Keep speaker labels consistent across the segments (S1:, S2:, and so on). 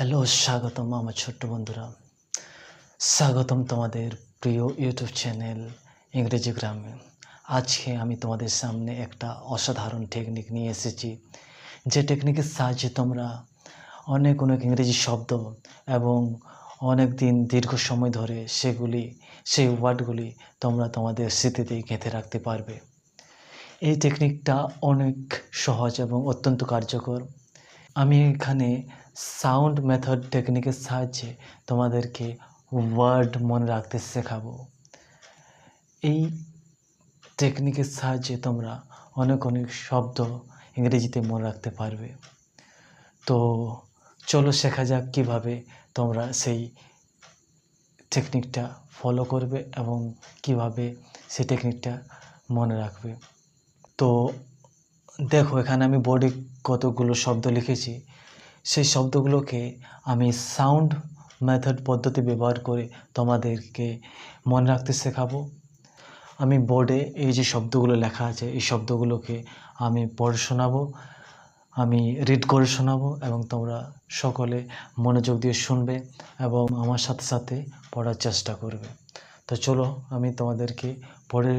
S1: Hello, স্বাগতম আমার ছোট্ট বন্ধুরা। স্বাগতম তোমাদের প্রিয় ইউটিউব চ্যানেল ইংরেজি গ্রামে। আজকে আমি তোমাদের সামনে একটা অসাধারণ টেকনিক নিয়ে এসেছি। যে টেকনিকের সাহায্যে তোমরা অনেক অনেক ইংরেজি শব্দ এবং অনেক দিন দীর্ঘ সময় ধরে সেগুলি, সেই ওয়ার্ডগুলি তোমরা তোমাদের স্মৃতিতে গেঁথে রাখতে পারবে। এই টেকনিকটা অনেক সহজ এবং অত্যন্ত কার্যকর। আমি এখানে সাউন্ড মেথড টেকনিকের সাহায্যে তোমাদেরকে ওয়ার্ড মনে রাখতে শেখাবো। এই টেকনিকের সাহায্যে তোমরা অনেক অনেক শব্দ ইংরেজিতে মনে রাখতে পারবে। তো চলো শেখা যাক কীভাবে তোমরা সেই টেকনিকটা ফলো করবে এবং কীভাবে সেই টেকনিকটা মনে রাখবে। তো দেখো, এখানে আমি বোর্ডে কতগুলো শব্দ লিখেছি। সেই শব্দগুলোকে আমি সাউন্ড মেথড পদ্ধতি ব্যবহার করে তোমাদেরকে মনে রাখতে শেখাবো। আমি বোর্ডে এই যে শব্দগুলো লেখা আছে, এই শব্দগুলোকে আমি পড়ে শোনাবো, আমি রিড করে শোনাবো এবং তোমরা সকলে মনোযোগ দিয়ে শুনবে এবং আমার সাথে সাথে পড়ার চেষ্টা করবে। তো চলো, আমি তোমাদেরকে পড়ে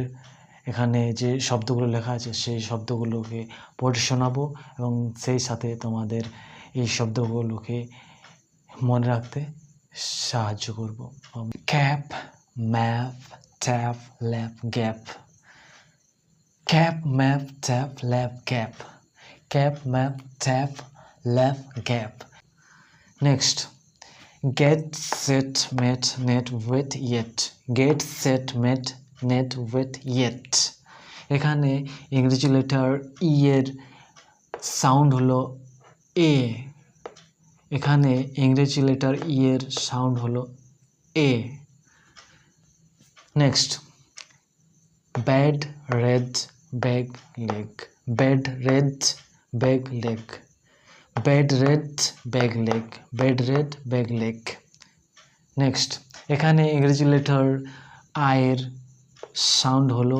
S1: এখানে যে শব্দগুলো লেখা আছে, সেই শব্দগুলোকে পড়ে শোনাবো এবং সেই সাথে তোমাদের এই শব্দগুলোকে মনে রাখতে সাহায্য করব। Cap, map, tap, lap, gap. Cap, map, tap, lap, gap. Cap, map, tap, lap, gap. Next. get set met net wait yet get set met net wait yet এখানে ইংরেজি লেটার ই এর সাউন্ড হলো এ এখানে ইংরেজি লেটার ই এর sound হলো এ next bad red bag leg bad red bag leg bad red bag leg bad red bag leg next এখানে ইংরেজি লেটার আয়ের সাউন্ড হলো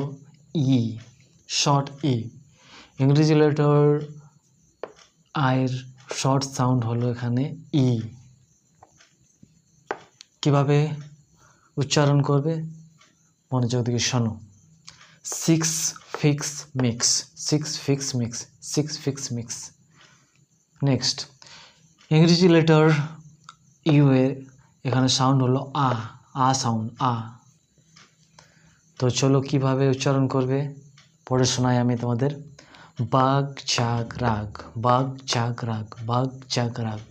S1: ই শর্ট ই ইংরেজি লেটার আয়ের শর্ট সাউন্ড হলো এখানে ই কীভাবে উচ্চারণ করবে? মনোযোগ দিকে শোনো। Six fix mix six fix mix six fix mix next ইংরেজি লেটার ইউ এ এখানে সাউন্ড হলো আ আ সাউন্ড আ তো চলো কীভাবে উচ্চারণ করবে? পড়ে শোনাই আমি তোমাদের। বাঘ, চাক, রাগ। বাঘ, চাক, rug. Bug, chuck, rug.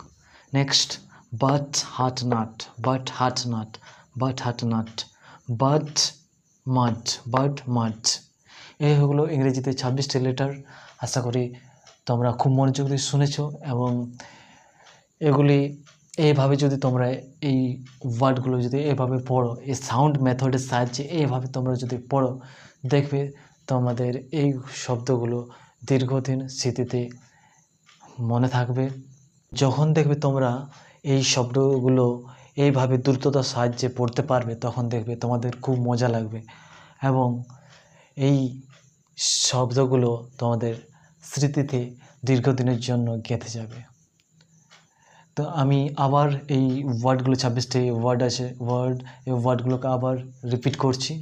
S1: Next but, hut, nut. But, hut, nut. But, hut, nut. But mud but mud এই হলো ইংরেজিতে ছাব্বিশটি লেটার। আশা করি তোমরা খুব মনোযোগ দিয়ে শুনেছ এবং এগুলি এইভাবে যদি তোমরা এই ওয়ার্ডগুলো যদি এভাবে পড়ো, এই সাউন্ড মেথডের সাহায্যে এইভাবে তোমরা যদি পড়ো, দেখবে তোমাদের এই শব্দগুলো দীর্ঘদিন স্মৃতিতে মনে থাকবে। যখন দেখবে তোমরা এই শব্দগুলো এইভাবে দ্রুততার সাহায্যে পড়তে পারবে, তখন দেখবে তোমাদের খুব মজা লাগবে এবং এই শব্দগুলো তোমাদের স্মৃতিতে দীর্ঘদিনের জন্য গেঁথে যাবে। তো আমি আবার এই ওয়ার্ডগুলো, ছাব্বিশটি ওয়ার্ড আছে, ওয়ার্ড, এই ওয়ার্ডগুলোকে আবার রিপিট করছি।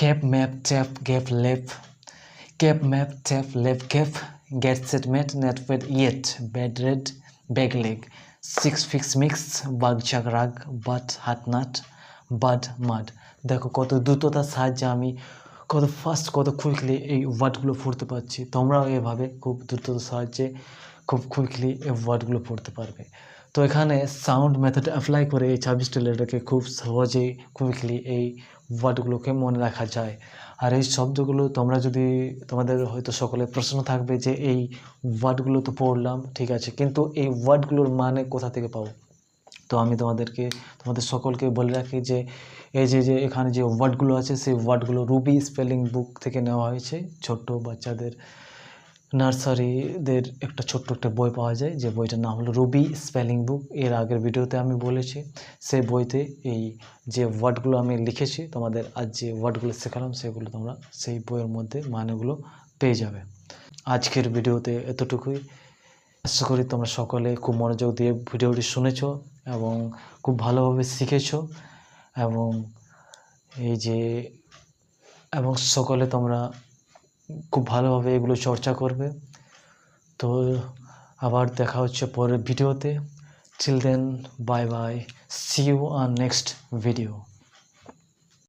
S1: Cap map tap gap lap cap map tap lap gap get set met net wet yet bad red bag leg six fix mix bug chuck rug but হাত নাট বাড মাড দেখো কত দ্রুততার সাহায্যে আমি কত ফাস্ট কত quickly এই ওয়ার্ডগুলো পড়তে পারছি। তোমরাও এভাবে খুব দ্রুততার সাহায্যে খুব কুইকলি এই ওয়ার্ডগুলো পড়তে পারবে। তো এখানে সাউন্ড মেথড অ্যাপ্লাই করে এই ছাব্বিশটি লেটারকে খুব সহজেই কুইকলি এই ওয়ার্ডগুলোকে মনে রাখা যায়। আর এই শব্দগুলো তোমরা যদি তোমাদের হয়তো সকলে প্রশ্ন থাকবে যে এই ওয়ার্ডগুলো তো পড়লাম, ঠিক আছে, কিন্তু এই ওয়ার্ডগুলোর মানে কোথা থেকে পাবো? তো আমি তোমাদেরকে, তোমাদের সকলকে বলে রাখি যে এই যে যে এখানে যে ওয়ার্ডগুলো আছে, সেই ওয়ার্ডগুলো রুবি স্পেলিং বুক থেকে নেওয়া হয়েছে, ছোট্ট বাচ্চাদের নার্সারিদের একটা ছোট্ট একটা বই পাওয়া যায়, যে বইটার নাম হলো রুবি স্পেলিং বুক। এর আগের ভিডিওতে আমি বলেছি সেই বইতে এই যে ওয়ার্ডগুলো আমি লিখেছি, তোমাদের আজ যে ওয়ার্ডগুলো শেখালাম, সেগুলো তোমরা সেই বইয়ের মধ্যে মানেগুলো পেয়ে যাবে। আজকের ভিডিওতে এতটুকুই। আশা করি তোমরা সকলে খুব মনোযোগ দিয়ে ভিডিওটি শুনেছো এবং খুব ভালোভাবে শিখেছো এবং এই যে, এবং সকলে তোমরা খুব ভালোভাবে এগুলো চর্চা করবে। তো আবার দেখা হচ্ছে পরের ভিডিওতে। Children bye bye see you R next video